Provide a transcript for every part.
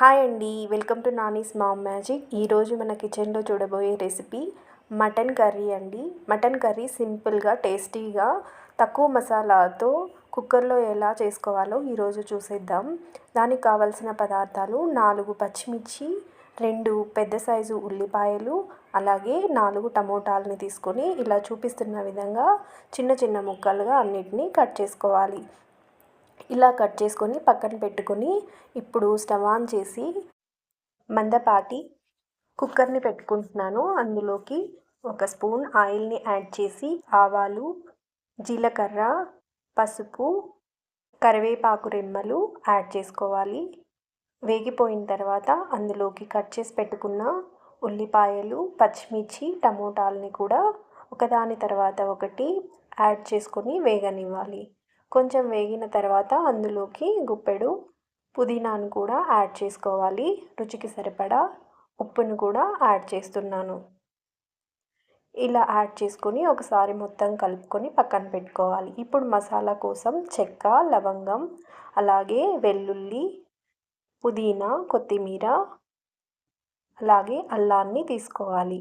Hi అండి welcome to Nani's mom magic. ఈరోజు మన కిచెన్లో చూడబోయే రెసిపీ మటన్ కర్రీ అండి. మటన్ కర్రీ సింపుల్గా టేస్టీగా తక్కువ మసాలాతో కుక్కర్లో ఎలా చేసుకోవాలో ఈరోజు చూసేద్దాం. దానికి కావలసిన పదార్థాలు నాలుగు పచ్చిమిర్చి రెండు పెద్ద సైజు ఉల్లిపాయలు అలాగే నాలుగు టమోటాలని తీసుకొని ఇలా చూపిస్తున్న విధంగా చిన్న చిన్న ముక్కలుగా అన్నిటినీ కట్ చేసుకోవాలి. ఇలా కట్ చేసుకొని పక్కన పెట్టుకొని ఇప్పుడు స్టవ్ ఆన్ చేసి మందపాటి కుక్కర్ని పెట్టుకుంటున్నాను. అందులోకి ఒక స్పూన్ ఆయిల్ని యాడ్ చేసి ఆవాలు జీలకర్ర పసుపు కరివేపాకు రెమ్మలు యాడ్ చేసుకోవాలి. వేగిపోయిన తర్వాత అందులోకి కట్ చేసి పెట్టుకున్న ఉల్లిపాయలు పచ్చిమిర్చి టమోటాలని కూడా ఒకదాని తర్వాత ఒకటి యాడ్ చేసుకొని వేగనివ్వాలి. కొంచెం వేగిన తర్వాత అందులోకి గుప్పెడు పుదీనాను కూడా యాడ్ చేసుకోవాలి. రుచికి సరిపడా ఉప్పును కూడా యాడ్ చేస్తున్నాను. ఇలా యాడ్ చేసుకొని ఒకసారి మొత్తం కలుపుకొని పక్కన పెట్టుకోవాలి. ఇప్పుడు మసాలా కోసం చెక్క లవంగం అలాగే వెల్లుల్లి పుదీనా కొత్తిమీర అలాగే అల్లాన్ని తీసుకోవాలి.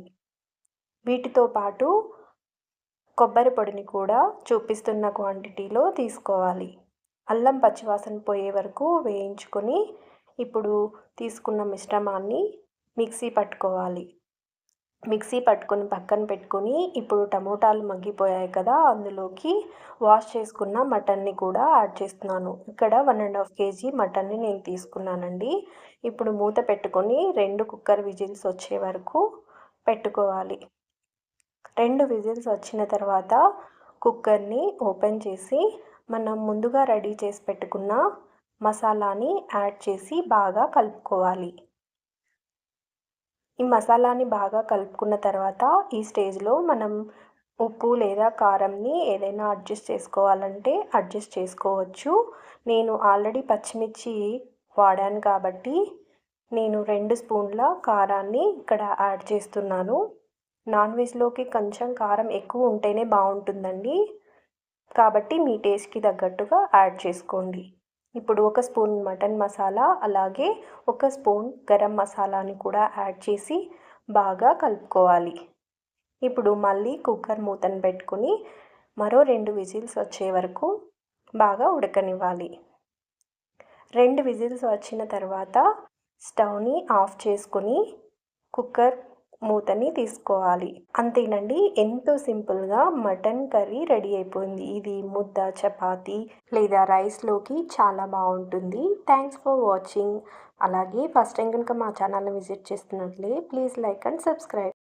వీటితో పాటు కొబ్బరి పొడిని కూడా చూపిస్తున్న క్వాంటిటీలో తీసుకోవాలి. అల్లం పచ్చివాసన పోయే వరకు వేయించుకొని ఇప్పుడు తీసుకున్న మిశ్రమాన్ని మిక్సీ పట్టుకోవాలి. మిక్సీ పట్టుకొని పక్కన పెట్టుకొని ఇప్పుడు టమోటాలు మగ్గిపోయాయి కదా అందులోకి వాష్ చేసుకున్న మటన్ని కూడా యాడ్ చేస్తున్నాను. ఇక్కడ వన్ అండ్ హాఫ్ కేజీ మటన్ని నేను తీసుకున్నానండి. ఇప్పుడు మూత పెట్టుకొని రెండు కుక్కర్ విజిల్స్ వచ్చే వరకు పెట్టుకోవాలి. రెండు విజిల్స్ వచ్చిన తర్వాత కుక్కర్ని ఓపెన్ చేసి మనం ముందుగా రెడీ చేసి పెట్టుకున్న మసాలాని యాడ్ చేసి బాగా కలుపుకోవాలి. ఈ మసాలాని బాగా కలుపుకున్న తర్వాత ఈ స్టేజ్లో మనం ఉప్పు లేదా కారంని ఏదైనా అడ్జస్ట్ చేసుకోవాలంటే అడ్జస్ట్ చేసుకోవచ్చు. నేను ఆల్రెడీ పచ్చిమిర్చి వాడాను కాబట్టి నేను రెండు స్పూన్ల కారాన్ని ఇక్కడ యాడ్ చేస్తున్నాను. నాన్ వెజ్లోకి కొంచెం కారం ఎక్కువ ఉంటేనే బాగుంటుందండి. కాబట్టి మీ టేస్ట్కి తగ్గట్టుగా యాడ్ చేసుకోండి. ఇప్పుడు ఒక స్పూన్ మటన్ మసాలా అలాగే ఒక స్పూన్ గరం మసాలాని కూడా యాడ్ చేసి బాగా కలుపుకోవాలి. ఇప్పుడు మళ్ళీ కుక్కర్ మూతను పెట్టుకుని మరో రెండు విజిల్స్ వచ్చే వరకు బాగా ఉడకనివ్వాలి. రెండు విజిల్స్ వచ్చిన తర్వాత స్టవ్ని ఆఫ్ చేసుకొని కుక్కర్ మూతని తీసుకోవాలి. అంతేనండి ఎంతో సింపుల్గా మటన్ కర్రీ రెడీ అయిపోయింది. ఇది ముద్ద చపాతి లేదా రైస్లోకి చాలా బాగుంటుంది. Thanks for watching. అలాగే ఫస్ట్ టైం కనుక మా ఛానల్ని విజిట్ చేస్తున్నట్లే ప్లీజ్ లైక్ అండ్ సబ్స్క్రైబ్.